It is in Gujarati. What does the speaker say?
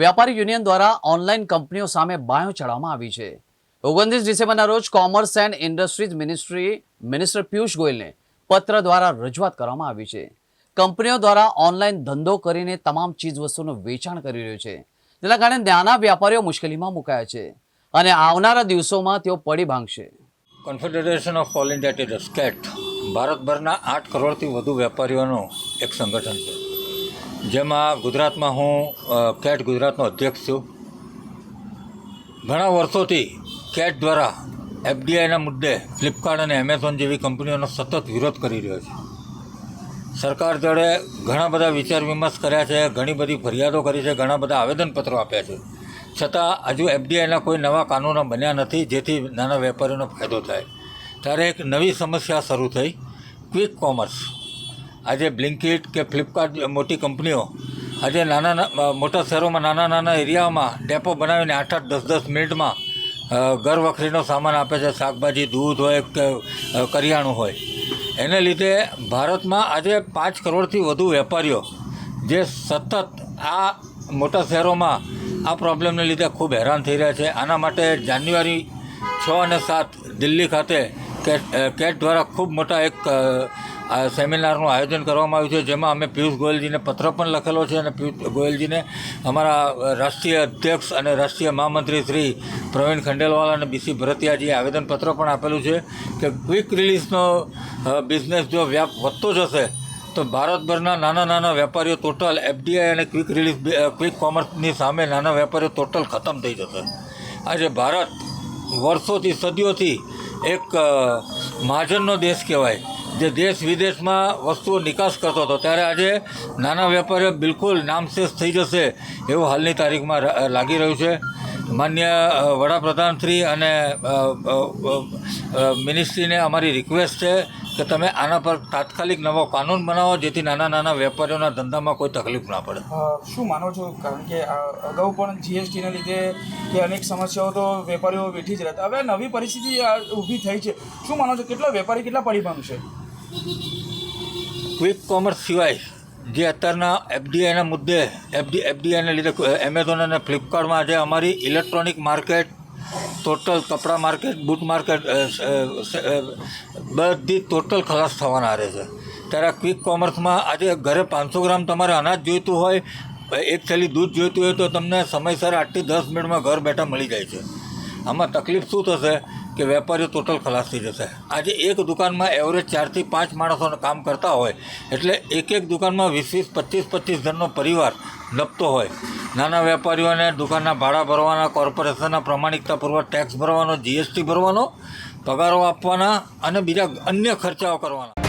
વ્યાપારી યુનિયન દ્વારા ઓનલાઈન કંપનીઓ સામે બાયો ચડાવવામાં આવી છે. ઓગણત્રીસ ડિસેમ્બરના રોજ commerce and industries ministry, minister Piyush ગોયલને પત્ર દ્વારા રજૂઆત કરવામાં આવી છે. કંપનીઓ દ્વારા ઓનલાઈન ધંધો કરીને તમામ ચીજવસ્તુનું વેચાણ કરી રહ્યું છે. જેના કારણે નાના વેપારીઓ મુશ્કેલીમાં મુકાયા છે અને આવનારા દિવસોમાં તેઓ પડી ભાંગશે. Confederation of all India traders CAIT ભારતભરના આઠ કરોડથી વધુ વેપારીઓનું એક સંગઠન છે. જેમાં ગુજરાતમાં હું કેટ ગુજરાતનો અધ્યક્ષ છું. ઘણા વર્ષોથી કેટ દ્વારા એફડીઆઈના મુદ્દે ફ્લિપકાર્ટ અને એમેઝોન જેવી કંપનીઓનો સતત વિરોધ કરી રહ્યો છે. સરકાર જોડે ઘણા બધા વિચાર વિમર્શ કર્યા છે, ઘણી બધી ફરિયાદો કરી છે, ઘણા બધા આવેદનપત્રો આપ્યા છે. છતાં હજુ એફડીઆઈના કોઈ નવા કાનૂનો બન્યા નથી, જેથી નાના વેપારીઓનો ફાયદો થાય. ત્યારે એક નવી સમસ્યા શરૂ થઈ, ક્વિક કોમર્સ. આજે બ્લિંકિટ કે ફ્લિપકાર્ટ મોટી કંપનીઓ, આજે નાના મોટા શહેરોમાં નાના નાના એરિયામાં ડેપો બનાવીને આઠ આઠ દસ દસ મિનિટમાં ઘર વખરીનો સામાન આપે છે, શાકભાજી, દૂધ હોય કે કરિયાણું હોય. એને લીધે ભારતમાં આજે પાંચ કરોડથી વધુ વેપારીઓ, જે સતત આ મોટા શહેરોમાં આ પ્રોબ્લેમને લીધે ખૂબ હેરાન થઈ રહ્યા છે. આના માટે જાન્યુઆરી છ અને સાત દિલ્હી ખાતે કેટ કેટ દ્વારા ખૂબ મોટા એક આ સેમિનારનું આયોજન કરવામાં આવ્યું છે, જેમાં અમે પિયુષ ગોયલજીને પત્ર પણ લખેલો છે અને પિયુષ ગોયલજીને અમારા રાષ્ટ્રીય અધ્યક્ષ અને રાષ્ટ્રીય મહામંત્રી શ્રી પ્રવીણ ખંડેલવાલા અને બીસી ભરતિયાજીએ આવેદનપત્ર પણ આપેલું છે કે ક્વિક રિલીઝનો બિઝનેસ જો વ્યાપ વધતો જશે, તો ભારતભરના નાના નાના વેપારીઓ ટોટલ એફડીઆઈ અને ક્વિક રિલીઝ ક્વિક કોમર્સની સામે નાના વેપારીઓ ટોટલ ખતમ થઈ જશે. આજે ભારત વર્ષોથી સદીઓથી એક મહાજનનો દેશ કહેવાય. જે દેશ વિદેશમાં વસ્તુઓ નિકાસ કરતો હતો, ત્યારે આજે નાના વેપારીઓ બિલકુલ નામશેષ થઈ જશે એવું હાલની તારીખમાં લાગી રહ્યું છે. માન્ય વડાપ્રધાનશ્રી અને મિનિસ્ટ્રીને અમારી રિક્વેસ્ટ છે કે તમે આના પર તાત્કાલિક નવો કાનૂન બનાવો જેથી નાના નાના વેપારીઓના ધંધામાં કોઈ તકલીફ ના પડે. શું માનો છો? કારણ કે આ અગાઉ પણ જીએસટીના લીધે કે અનેક સમસ્યાઓ તો વેપારીઓ વેઠી જ રહેતા. હવે નવી પરિસ્થિતિ ઊભી થઈ છે. શું માનો છો? કેટલા વેપારી કેટલા પડી પામશે ક્વિક કોમર્સ સિવાય જે અત્યારના એફડીઆઈના મુદ્દે એફડી એફડીઆઈને લીધે એમેઝોન અને ફ્લિપકાર્ટમાં આજે અમારી ઇલેક્ટ્રોનિક માર્કેટ ટોટલ કપડાં માર્કેટ બૂટ માર્કેટ બધી ટોટલ ખલાસ થવાના રહે છે. ત્યારે ક્વિક કોમર્સમાં આજે ઘરે પાંચસો ગ્રામ તમારે અનાજ જોઈતું હોય, એક થેલી દૂધ જોઈતું હોય, તો તમને સમયસર આઠથી દસ મિનિટમાં ઘર બેઠા મળી જાય છે. આમાં તકલીફ શું થશે? કે વેપારીઓ ટોટલ ખલાસ થઈ જશે. આજે એક દુકાનમાં એવરેજ ચારથી પાંચ માણસોને કામ કરતા હોય, એટલે એક એક દુકાનમાં વીસ વીસ પચીસ પચીસ જણનો પરિવાર લપતો હોય. નાના વેપારીઓને દુકાનના ભાડા ભરવાના, કોર્પોરેશનના પ્રમાણિકતાપૂર્વક ટેક્સ ભરવાનો જીએસટી ભરવાનો, પગારો આપવાના અને બીજા અન્ય ખર્ચાઓ કરવાના.